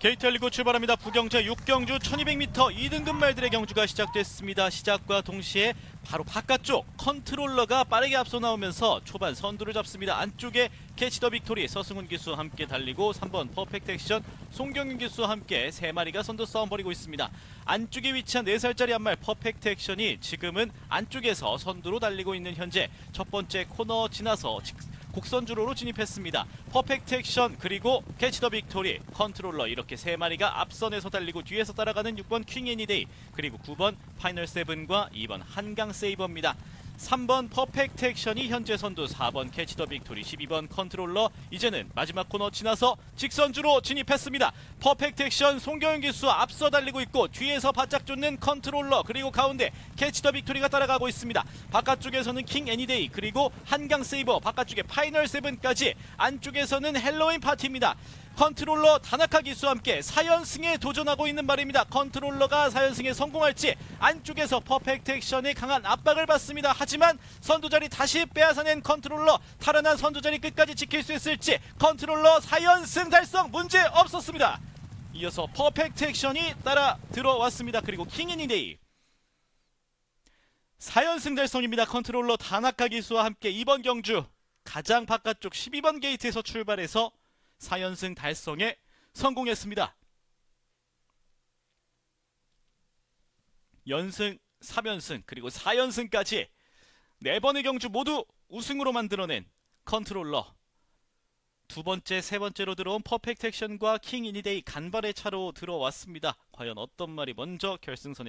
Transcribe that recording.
게이트119 출발합니다. 부경제 6경주 1200m 2등급 말들의 경주가 시작됐습니다. 시작과 동시에 바로 바깥쪽 컨트롤러가 빠르게 앞서 나오면서 초반 선두를 잡습니다. 안쪽에 캐치 더 빅토리 서승훈 기수와 함께 달리고 3번 퍼펙트 액션 송경윤 기수와 함께 세 마리가 선두 싸움 벌이고 있습니다. 안쪽에 위치한 4살짜리 한 말 퍼펙트 액션이 지금은 안쪽에서 선두로 달리고 있는 현재 첫 번째 코너 지나서 직- 곡선주로로 진입했습니다. 퍼펙트 액션 그리고 캐치 더 빅토리 컨트롤러 이렇게 세 마리가 앞선에서 달리고 뒤에서 따라가는 6번 퀸 애니데이 그리고 9번 파이널 세븐과 2번 한강 세이버입니다. 3번 퍼펙트 액션이 현재 선두 4번 캐치 더 빅토리 12번 컨트롤러 이제는 마지막 코너 지나서 직선주로 진입했습니다. 퍼펙트 액션 송경윤 기수 앞서 달리고 있고 뒤에서 바짝 쫓는 컨트롤러 그리고 가운데 캐치 더 빅토리가 따라가고 있습니다. 바깥쪽에서는 킹 애니데이 그리고 한강 세이버 바깥쪽에 파이널 세븐까지 안쪽에서는 헬로윈 파티입니다. 컨트롤러 다나카 기수와 함께 4연승에 도전하고 있는 말입니다. 컨트롤러가 4연승에 성공할지 안쪽에서 퍼펙트 액션의 강한 압박을 받습니다. 하지만 선두자리 다시 빼앗아낸 컨트롤러 탈환한 선두자리 끝까지 지킬 수 있을지 컨트롤러 4연승 달성 문제 없었습니다. 이어서 퍼펙트 액션이 따라 들어왔습니다. 그리고 킹앤이데이 4연승 달성입니다. 컨트롤러 다나카 기수와 함께 이번 경주 가장 바깥쪽 12번 게이트에서 출발해서 4연승 달성에 성공했습니다. 연승, 3연승, 그리고 4연승까지 네 번의 경주 모두 우승으로 만들어낸 컨트롤러. 두 번째, 세 번째로 들어온 퍼펙트 액션과 킹 이니데이 간발의 차로 들어왔습니다. 과연 어떤 말이 먼저 결승선에